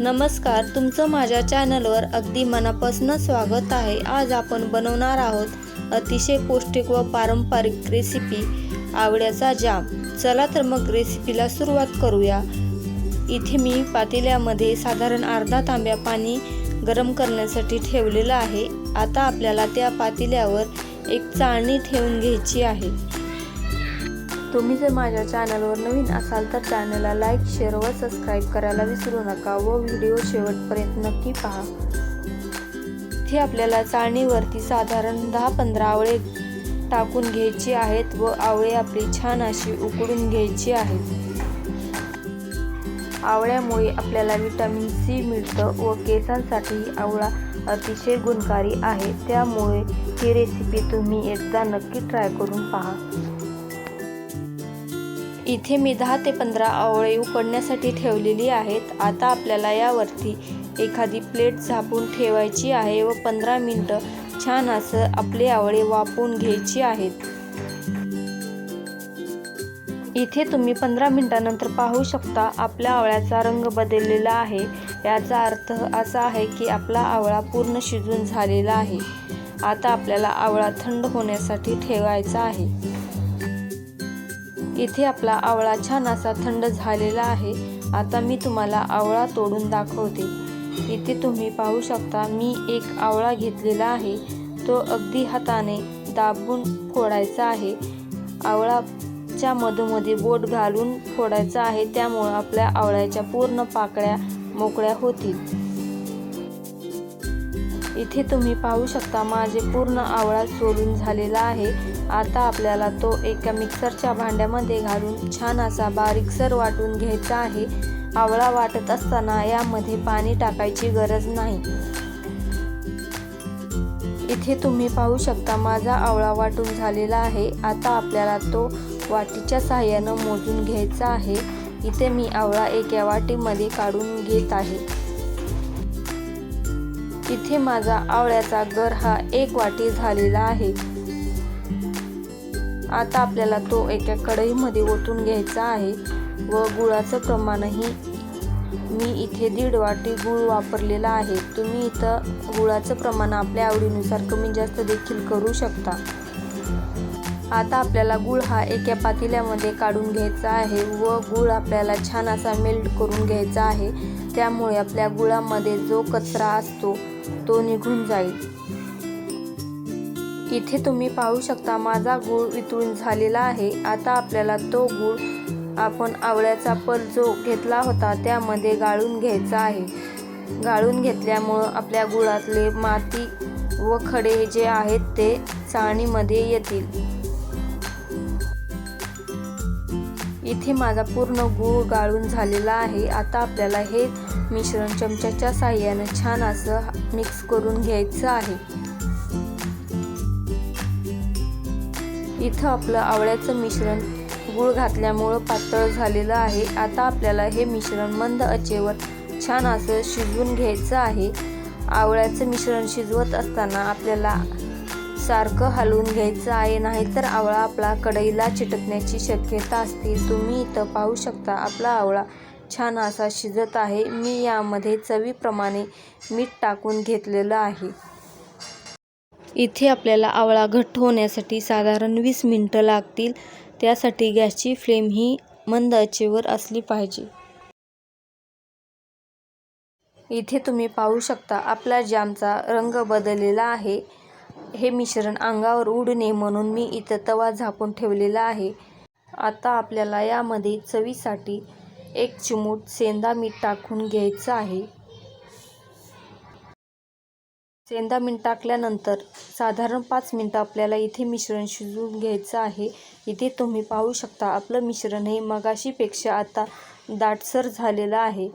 नमस्कार तुमचं माझ्या चॅनलवर अगदी मनापासून स्वागत आहे. आज आपण बनवणार आहोत अतिशय पौष्टिक व पारंपरिक रेसिपी आवड्याचा जाम. चला तर मग रेसिपीला सुरुवात करूया. इथे मी पातेल्यामध्ये साधारण अर्धा तांब्या पाणी गरम करण्यासाठी ठेवलेलं आहे. आता आपल्याला त्या पातेल्यावर एक चाळणी ठेवून घ्यायची आहे. तुम्ही जर माझ्या चॅनलवर नवीन असाल तर चॅनलला लाईक शेअर व सबस्क्राईब करायला विसरू नका व व्हिडिओ शेवटपर्यंत नक्की पहा. इथे आपल्याला चाळणीवरती साधारण दहा पंधरा आवळे टाकून घ्यायची आहेत व आवळे आपली छान अशी उकडून घ्यायची आहेत. आवळ्यामुळे आपल्याला विटॅमिन सी मिळतं व केसांसाठी आवळा अतिशय गुणकारी आहे. त्यामुळे ही रेसिपी तुम्ही एकदा नक्की ट्राय करून पहा. इथे मी दहा ते पंधरा आवळे उकडण्यासाठी ठेवलेली आहेत. आता आपल्याला यावरती एखादी प्लेट झापून ठेवायची आहे व पंधरा मिनटं छान असं आपले आवळे वापून घ्यायची आहेत. इथे तुम्ही पंधरा मिनटानंतर पाहू शकता आपल्या आवळ्याचा रंग बदललेला आहे. याचा अर्थ असा आहे की आपला आवळा पूर्ण शिजून झालेला आहे. आता आपल्याला आवळा थंड होण्यासाठी ठेवायचा आहे. इथे आपला आवळा छान असा थंड झालेला आहे. आता मी तुम्हाला आवळा तोडून दाखवते. इथे तुम्ही पाहू शकता मी एक आवळा घेतलेला आहे. तो अगदी हाताने दाबून फोडायचा आहे. आवळाच्या मधोमध्ये बोट घालून फोडायचा आहे. त्यामुळं आपल्या आवळ्याच्या पूर्ण पाकळ्या मोकळ्या होतील. इथे तुम्ही पाहू शकता माझे पूर्ण आवळा सोलून झालेला आहे. आता आपल्याला तो एका मिक्सरच्या भांड्यामध्ये घालून छान असा बारीकसर वाटून घ्यायचा आहे. आवळा वाटत असताना यामध्ये पाणी टाकायची गरज नाही. इथे तुम्ही पाहू शकता माझा आवळा वाटून झालेला आहे. आता आपल्याला तो वाटीच्या सहाय्यानं मोजून घ्यायचा आहे. इथे मी आवळा एका वाटीमध्ये काढून घेत आहे. इथे माझा आवळ्याचा गर हा एक वाटी झालेला आहे. आता आपल्याला तो एका कढईमध्ये ओतून घ्यायचा आहे व गुळाचं प्रमाणही मी इथे दीड वाटी गुळ वापरलेला आहे. तुम्ही इथं गुळाचं प्रमाण आपल्या आवडीनुसार कमी जास्त देखील करू शकता. आता आपल्याला गूळ हा एका पातेल्यामध्ये काढून घ्यायचा आहे व गूळ आपल्याला छान असा मेल्ट करून घ्यायचा आहे. त्यामुळे आपल्या गुळामध्ये जो कचरा असतो तो निघून जाईल. इथे तुम्ही पाहू शकता माझा गूळ वितळून झालेला आहे. आता आपल्याला तो गूळ आपण आवळ्याचा पल जो घेतला होता त्यामध्ये गाळून घ्यायचा आहे. गाळून घेतल्यामुळं आपल्या गुळातले माती व खडे जे आहेत ते चाळणीमध्ये येतील. इथे माझा पूर्ण गूळ गाळून झालेला आहे. आता आपल्याला हे मिश्रण चमच्याच्या साह्याने छान असं मिक्स करून घ्यायचं आहे. इथं आपलं आवळ्याचं मिश्रण गूळ घातल्यामुळं पातळ झालेलं आहे. आता आपल्याला हे मिश्रण मंद अचेवर छान असं शिजवून घ्यायचं आहे. आवळ्याचं मिश्रण शिजवत असताना आपल्याला सारखं हलवून घ्यायचं आहे नाहीतर आवळा आपला कढईला चिटकण्याची शक्यता असते. तुम्ही इथं पाहू शकता आपला आवळा छान असा शिजत आहे. मी यामध्ये चवीप्रमाणे मीठ टाकून घेतलेलं आहे. इथे आपल्याला आवळा घट्ट होण्यासाठी साधारण वीस मिनटं लागतील. त्यासाठी गॅसची फ्लेम ही मंद आचेवर असली पाहिजे. इथे तुम्ही पाहू शकता आपला जामचा रंग बदललेला आहे. हे मिश्रण अंगावर उडू नये म्हणून मी इथं तवा झाकून ठेवलेला आहे. आता आपल्याला यामध्ये चवीसाठी एक चिमूट सेंदा मीठ टाकून घ्यायचं आहे. सेंदा मीठ टाकल्यानंतर साधारण पाच मिनटं आपल्याला इथे मिश्रण शिजवून घ्यायचं आहे. इथे तुम्ही पाहू शकता आपलं मिश्रण हे मगाशीपेक्षा आता दाटसर झालेलं आहे.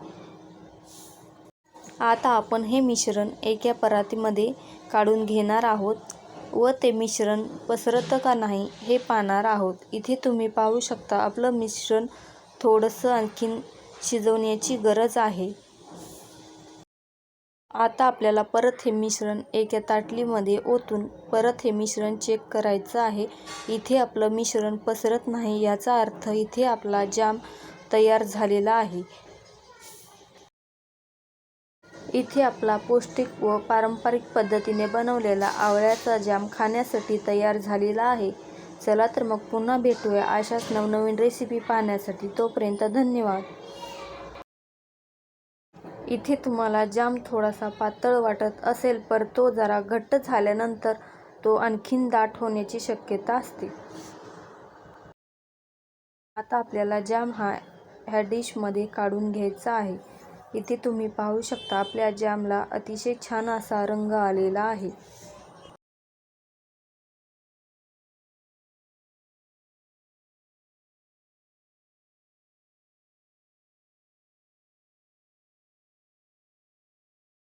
आता आपण हे मिश्रण एका परातीमध्ये काढून घेणार आहोत. व ते मिश्रण पसरतं का नाही हे पाहणार आहोत. इथे तुम्ही पाहू शकता आपलं मिश्रण थोडंसं आणखीन शिजवण्याची गरज आहे. आता आपल्याला परत हे मिश्रण एका ताटलीमध्ये ओतून परत हे मिश्रण चेक करायचं आहे. इथे आपलं मिश्रण पसरत नाही याचा अर्थ इथे आपला जाम तयार झालेला आहे. इथे आपला पौष्टिक व पारंपरिक पद्धतीने बनवलेला आवळ्याचा जाम खाण्यासाठी तयार झालेला आहे. चला तर मग पुन्हा भेटूया अशाच नवनवीन रेसिपी पाहण्यासाठी. तोपर्यंत धन्यवाद. इथे तुम्हाला जाम थोडासा पातळ वाटत असेल पर तो जरा घट्ट झाल्यानंतर तो आणखीन दाट होण्याची शक्यता असते. आता आपल्याला जाम हा ह्या डिशमध्ये काढून घ्यायचा आहे. इथे तुम्ही पाहू शकता आपल्या जॅमला अतिशय छान असा रंग आलेला आहे.